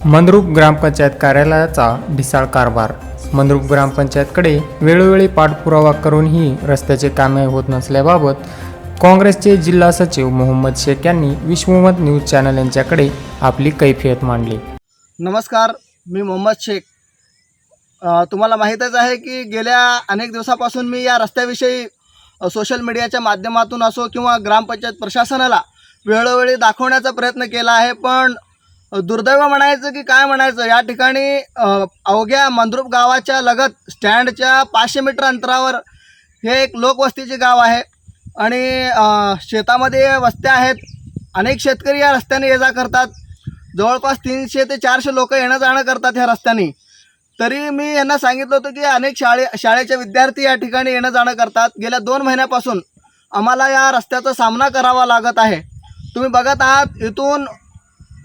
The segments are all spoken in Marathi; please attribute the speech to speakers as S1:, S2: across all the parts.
S1: मंद्रुप ग्रामपंचायत कार्यालयाचा ढिसाळ कारभार. मंद्रुप ग्रामपंचायतकडे वेळोवेळी पाठपुरावा करूनही रस्त्याचे कामे होत नसल्याबाबत काँग्रेसचे जिल्हा सचिव मोहम्मद शेख यांनी विश्वमत न्यूज चॅनल यांच्याकडे आपली कैफियत मांडली.
S2: नमस्कार मी मोहम्मद शेख. तुम्हाला माहीतच आहे की गेल्या अनेक दिवसापासून मी या रस्त्याविषयी सोशल मीडियाच्या माध्यमातून असो किंवा ग्रामपंचायत प्रशासनाला वेळोवेळी दाखवण्याचा प्रयत्न केला आहे पण दुर्दैव म्हणायचं की काय म्हणायचं? या ठिकाणी अवघ्या मंद्रुप गावाच्या लगत स्टँडच्या पाचशे मीटर अंतरावर हे एक लोकवस्तीचे गाव आहे. आणि शेतामध्ये वस्त्या आहेत. अनेक शेतकरी या रस्त्याने ये जा करतात. जवळपास तीनशे ते चारशे लोक येणं जाणं करतात ह्या रस्त्याने. तरी मी यांना सांगितलं होतं की अनेक शाळे शाळेचे विद्यार्थी या ठिकाणी येणं जाणं करतात. गेल्या दोन महिन्यापासून आम्हाला या रस्त्याचा सामना करावा लागत आहे. तुम्ही बघत आहात इथून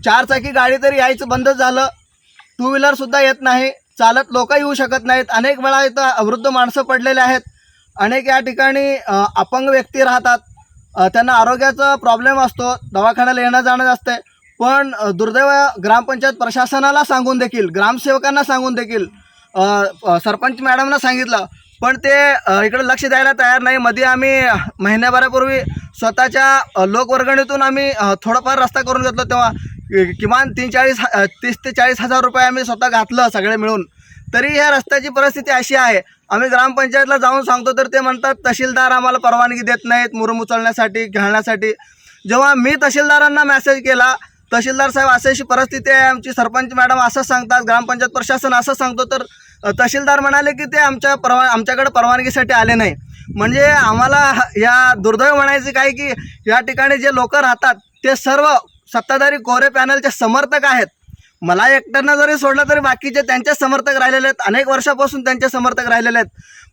S2: चारचाकी गाडी तरी यायचं बंद झालं. टू व्हीलरसुद्धा येत नाही. चालत लोक येऊ शकत नाहीत. अनेक वेळा इथं वृद्ध माणसं पडलेले आहेत. अनेक या ठिकाणी अपंग व्यक्ती राहतात. त्यांना आरोग्याचा प्रॉब्लेम असतो. दवाखान्याला येणं जाणं असते पण दुर्दैव ग्रामपंचायत प्रशासनाला सांगून देखील ग्रामसेवकांना सांगून देखील सरपंच मॅडमना सांगितलं. पण ते इकडं इकडे लक्ष द्यायला तयार नाही. मध्ये आम्ही महिन्याभरापूर्वी स्वतःच्या लोकवर्गणीतून आम्ही थोडंफार रस्ता करून घेतलो तेव्हा. किमान तीन चाळीस तीस ते चाळीस हजार रुपये आम्ही स्वतः घातलं सगळे मिळून. तरी ह्या रस्त्याची परिस्थिती अशी आहे. आम्ही ग्रामपंचायतला जाऊन सांगतो तर ते म्हणतात तहसीलदार आम्हाला परवानगी देत नाहीत मुरुम उचलण्यासाठी घालण्यासाठी. जेव्हा मी तहसीलदारांना मेसेज केला तहसीलदार साहेब अशी अशी परिस्थिती आहे आमची सरपंच मॅडम असं सांगतात ग्रामपंचायत प्रशासन असं सांगतो तर तहसीलदार म्हणाले की ते आमच्या परवा आमच्याकडे परवानगीसाठी आले नाही. म्हणजे आम्हाला ह- या दुर्दैव म्हणायचे काय की या ठिकाणी जे लोक राहतात ते सर्व सत्ताधारी कोरे पॅनलचे समर्थक आहेत. मला एकट्यांना जरी सोडलं तरी बाकीचे त्यांचे समर्थक राहिलेले आहेत. अनेक वर्षापासून त्यांचे समर्थक राहिलेले आहेत.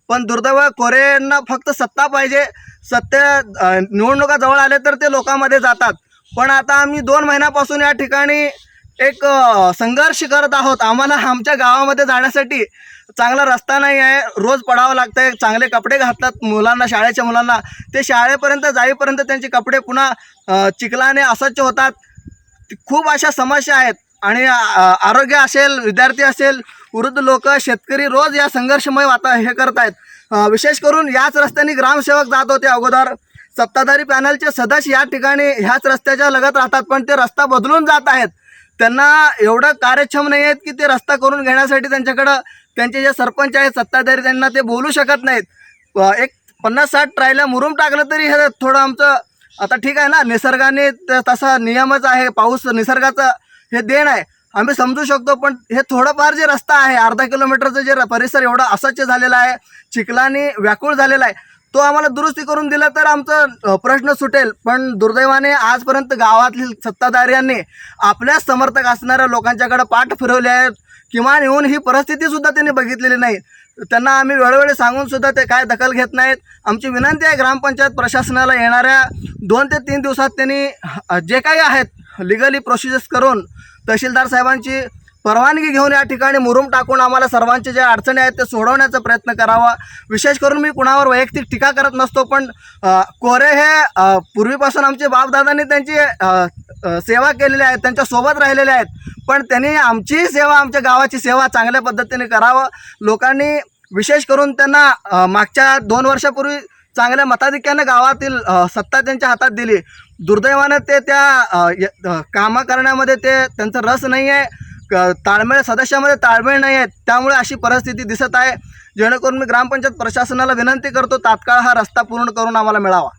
S2: पण दुर्दैव कोरेंना फक्त सत्ता पाहिजे. सत्य निवडणुका जवळ आले तर ते लोकांमध्ये जातात. पण आता आम्ही दोन महिन्यापासून या ठिकाणी एक संघर्ष करत आहोत. आम्हाला आमच्या गावामध्ये जाण्यासाठी चांगला रस्ता नाही आहे. रोज पडावं लागतं आहे चांगले कपडे घाततात मुलांना शाळेच्या मुलांना. ते शाळेपर्यंत जाईपर्यंत त्यांचे कपडे पुन्हा चिखलाने अस्वच्छ होतात. खूप अशा समस्या आहेत. आणि आरोग्य असेल विद्यार्थी असेल वृद्ध लोक शेतकरी रोज या संघर्षमय वाता हे करत आहेत विशेष करून याच रस्त्याने ग्रामसेवक जात होते अगोदर. सत्ताधारी पॅनलचे सदस्य या ठिकाणी ह्याच रस्त्याच्या लगत राहतात पण ते रस्ता बदलून जात आहेत. त्यांना एवढं कार्यक्षम नाही आहेत की ते रस्ता करून घेण्यासाठी त्यांच्याकडं त्यांचे जे सरपंच आहेत सत्ताधारी त्यांना ते बोलू शकत नाहीत. एक पन्नास साठ ट्रायला मुरूम टाकलं तरी हे थोडं आमचं आता ठीक आहे ना निसर्गाने त- तसा नियमच आहे पाऊस निसर्गाचं हे देण आहे. आम्ही समजू शकतो पण हे थोडंफार जे रस्ता आहे अर्धा किलोमीटरचं जे र- परिसर एवढा अस्वच्छ झालेला आहे चिखलाने व्याकुळ झालेला आहे. तो आम्हाला दुरुस्ती करून दिला तर आमचं प्रश्न सुटेल. पण दुर्दैवाने आजपर्यंत गावातील सत्ताधाऱ्यांनी आपल्या समर्थक असणाऱ्या लोकांच्याकडे पाठ फिरवले आहेत. किमान येऊन ही परिस्थितीसुद्धा त्यांनी बघितलेली नाही. त्यांना आम्ही वेळोवेळी सांगून सुद्धा ते काय दखल घेत नाहीत. आमची विनंती आहे ग्रामपंचायत प्रशासनाला येणाऱ्या दोन ते तीन दिवसात त्यांनी जे काही आहेत लिगली प्रोसिजर्स करून तहसीलदार साहेबांची परवानगी घेऊन या ठिकाणी मुरुम टाकून आम्हाला सर्वांचे ज्या अडचणी आहेत ते सोडवण्याचा प्रयत्न करावा. विशेष करून मी कुणावर वैयक्तिक टीका करत नसतो पण कोरे हे पूर्वीपासून आमचे बापदादांनी त्यांची सेवा केलेली आहे त्यांच्यासोबत राहिलेले आहेत. पण त्यांनी आमची सेवा आमच्या गावाची सेवा चांगल्या पद्धतीने करावं. लोकांनी विशेष करून त्यांना मागच्या दोन वर्षापूर्वी चांगल्या मताधिक्यानं गावातील सत्ता त्यांच्या हातात दिली. दुर्दैवानं ते त्या य- कामं करण्यामध्ये ते त्यांचा रस नाही आहे ताळमेळ सदस्यामध्ये ताळमेळ नाही आहे. त्यामुळे अशी परिस्थिती दिसत आहे. जेणेकरून मी ग्रामपंचायत प्रशासनाला विनंती करतो तात्काळ हा रस्ता पूर्ण करून आम्हाला मिळावा.